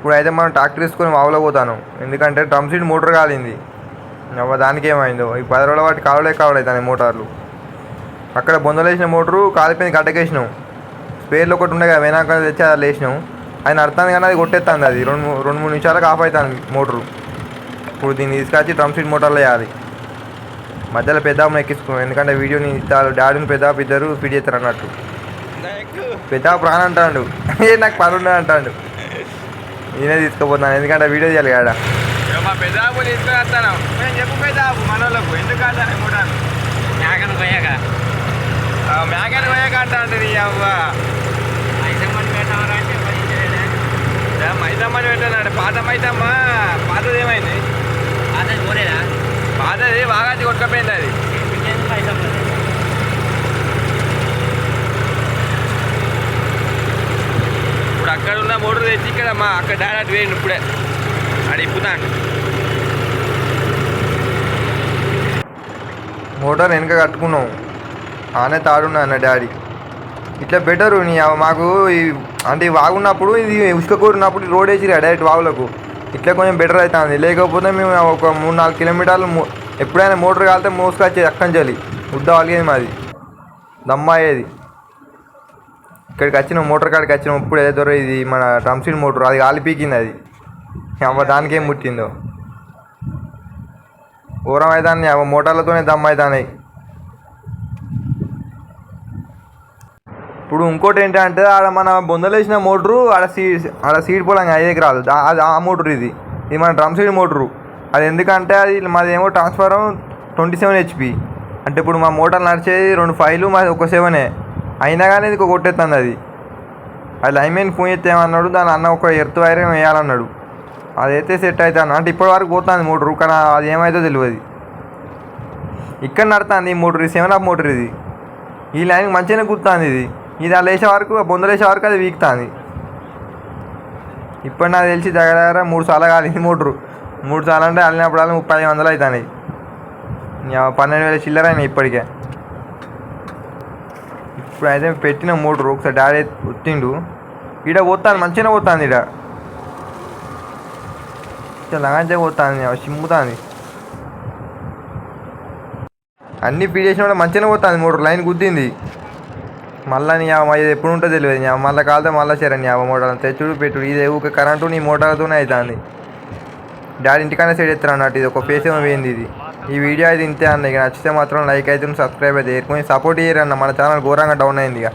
ఇప్పుడు అయితే మనం ట్రాక్టర్ తీసుకొని వాగులో పోతాను. ఎందుకంటే డ్రమ్ సీట్ మోటార్ కాలింది. అవ్వ దానికి ఏమైందో ఈ పది రోజుల వాటి కావలే కావడైతాయి మోటార్లు. అక్కడ బొందలేసిన మోటారు కాలిపోయింది గడ్డకేసినాం. స్పేర్లో ఒకటి ఉండే కదా వెనక తెచ్చి అది వేసినాం అది నడుతుంది కానీ అది కొట్టేస్తుంది అది. రెండు రెండు మూడు నిమిషాలకు ఆఫ్ అవుతుంది మోటారు. ఇప్పుడు దీన్ని తీసుకొచ్చి డ్రమ్ సీట్ మోటార్లో వేయాలి. మధ్యలో పెద్దాపని ఎక్కించుకున్నాం ఎందుకంటే వీడియోని ఇస్తారు డాడీని పెద్దాపు ఇద్దరు ఫీడ్ చేస్తారు అన్నట్టు. పెద్దాపు రాని అంటాడు ఏ నాకు పని ఉండదు అంటాడు నేనే తీసుకుపోతున్నాను ఎందుకంటే వీడియో చేయాలి కాడ మా పెద్దాపు తీసుకొని వస్తాను. నేను చెప్పు పెద్దాపు మనోళ్ళకు ఎందుకు అంటాను మూడాను మేకను పోయాక మేకని పోయాక అంటా అంటే నీ అవ్వ. ఐసమ్మని పెట్టామరా అంటే మైదమ్మని పెట్టానంటే పాత మైదమ్మ పాతది ఏమైంది? అదే పోలేదా? పాతది బాగా కొట్టుకపోయింది అది ఇంకెందుకు ఐసమ్మని? ఇప్పుడు అక్కడ ఉన్న మోటార్ తెచ్చి ఇక్కడ మా అక్కడ డాడీ వేయండి ఇప్పుడే అది ఇప్పుతాను మోటార్ వెనక కట్టుకున్నాం ఆనే తాడున్నా అన్న డాడీ ఇట్లా బెటరు నీ మాకు అంటే వాగున్నప్పుడు ఇది ఉసుక కూరినప్పుడు రోడ్ వేసిరా డైరెక్ట్ వాగులకు ఇట్లా కొంచెం బెటర్ అవుతుంది లేకపోతే మేము ఒక మూడు నాలుగు కిలోమీటర్లు ఎప్పుడైనా మోటార్ కాలితే మోసుకొచ్చేది అక్కంచాలి ఉద్ద వాలిగేది మాది దమ్మాయేది ఇక్కడికి వచ్చిన మోటార్ కాడికి వచ్చిన ఇప్పుడు ఏదో ఇది మన డ్రమ్ మోటార్ అది గాలి పీకింది అది. అమ్మ దానికేం ముట్టిందో? ఘోరం అవుతాన్ని అవ మోటార్లతోనే దమ్ అవుతాయి ఇప్పుడు ఇంకోటి ఏంటంటే ఆడ మన బొందలేసిన మోటరు ఆడ సీడ్ ఆడ సీడ్ పొలం ఐదుకి రాదు అది ఆ మోటర్ ఇది. ఇది మన డ్రమ్ సీడ్ మోటరు. అది ఎందుకంటే అది మాదేమో ట్రాన్స్ఫారం ట్వంటీ సెవెన్ హెచ్పి. అంటే ఇప్పుడు మా మోటార్ నడిచేది రెండు ఫైవ్లు మాది ఒక సెవెనే. అయినా కానీ ఇది కొట్టేస్తుంది అది. అది లైన్మెన్ ఫోన్ చేస్తే ఏమన్నాడు? దాని అన్న ఒక ఎర్త్ వైర్ వేయాలన్నాడు. వేయాలన్నాడు అదైతే సెట్ అవుతాను అంటే ఇప్పటి వరకు పోతుంది మోటరు కానీ అది ఏమైతే తెలియదు ఇక్కడ నడుతుంది ఈ మోటర్ సెవెన్ ఆఫ్ మోటర్ ఇది. ఈ లైన్ మంచిగానే గుర్తుంది ఇది. ఇది అలా వేసే వరకు బొందలేసే వరకు అది వీక్తుంది. ఇప్పుడు నాకు తెలిసి దగ్గర దగ్గర మూడు సార్లు కాలింది మోటరు. మూడు సార్లు అంటే అల్లినప్పుడు ముప్పై ఐదు వందలు అవుతాయి పన్నెండు వేల చిల్లర అయినాయి ఇప్పటికే. ఇప్పుడు అయితే పెట్టిన మోటరు ఒకసారి డాడీ వచ్చిండు. ఈడ పోతాను మంచిగానే పోతుంది ఈడ. లగాంచే పోతుంది సిమ్ముతుంది అన్ని ఫీడ్ చేసిన కూడా మంచిగానే పోతుంది మోటార్ లైన్ గుద్దింది. మళ్ళీ నీ ఇది ఎప్పుడు ఉంటుందో తెలియదు నీ మళ్ళీ కాలితే మళ్ళీ సరే నీ మోటార్ తెచ్చుడు పెట్టుడు ఇది ఊక కరెంటు నీ మోటార్తోనే అవుతుంది డాడీ ఇంటికనే సైడ్ ఎత్తాను అన్నట్టు ఇది ఒక ఫేస్ ఏమో పోయింది ఇది. ఈ వీడియో అయితే ఇంతే అన్న. ఇక నచ్చితే మాత్రం లైక్ అయితే సబ్స్క్రైబ్ అయితే ఏరుకొని సపోర్ట్ చేయరు అన్న మన ఛానల్ ఘోరంగా డౌన్ అయింది ఇక.